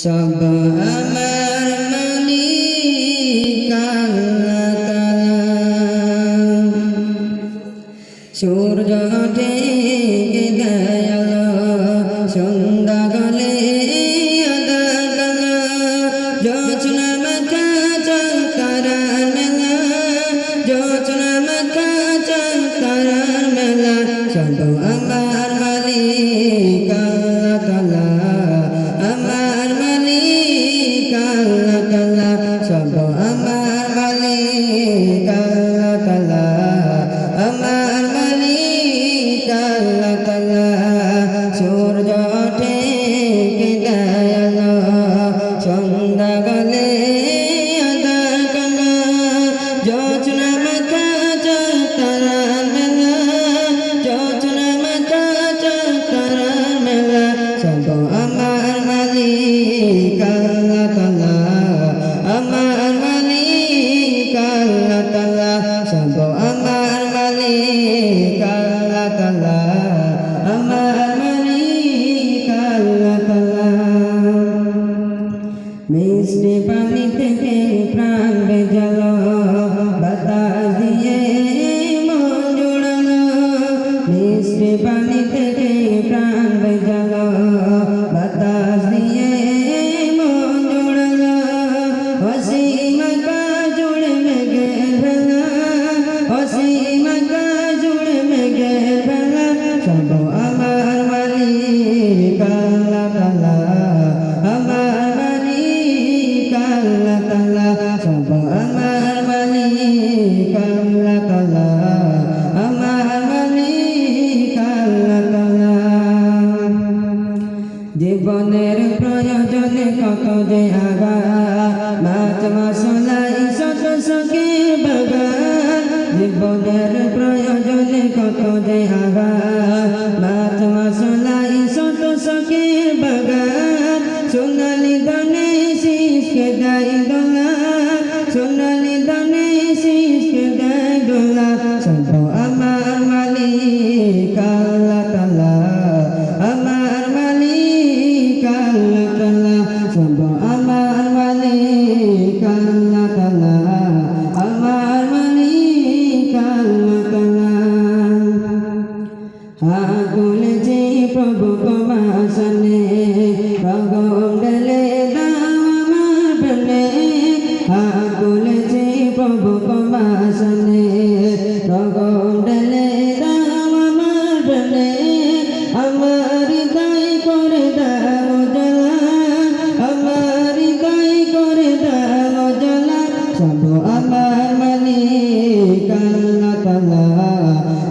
সব আমার মালিক আল্লাহ সূর্য ওঠে দয়াল সন্ধ্যা গলে যোচনা মাথা চল মেলা যোচনা মাথা চল তারার মেলা সব আমার মালিক আল্লাহ আমার মালিক আল্লাহ তাআলা আমার আমার মালিক আল্লাহ তাআলা আমার মালিক আল্লাহ তাআলা জীবনের প্রয়োজনে কত যে আগা, মাছ মশলাই শত সখী বাগান জীবনের প্রয়োজনে কত যে আগা সব আমার মালিক আল্লাহ তাআলা আমার মালিক আল্লাহ তাআলা সব আমার মালিক আল্লাহ তাআলা আমার মালিক আল্লাহ তাআলা আগুন যে প্রভু কমাসনে রগম ডলে দাম আমার যে প্রভু কমাসনে ডলে দাম আমার প্রাণে আমার হৃদয় করে দাও জ্বালা আমার হৃদয় করে দাও জ্বালা। সব আমার মালিক, আল্লাহ তাআলা,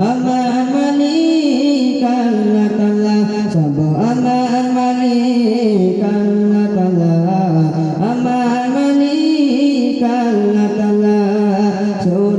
আমার মালিক, আল্লাহ তাআলা। সব আমার মালিক, আল্লাহ তাআলা, আমার মালিক, আল্লাহ তাআলা। সূর্য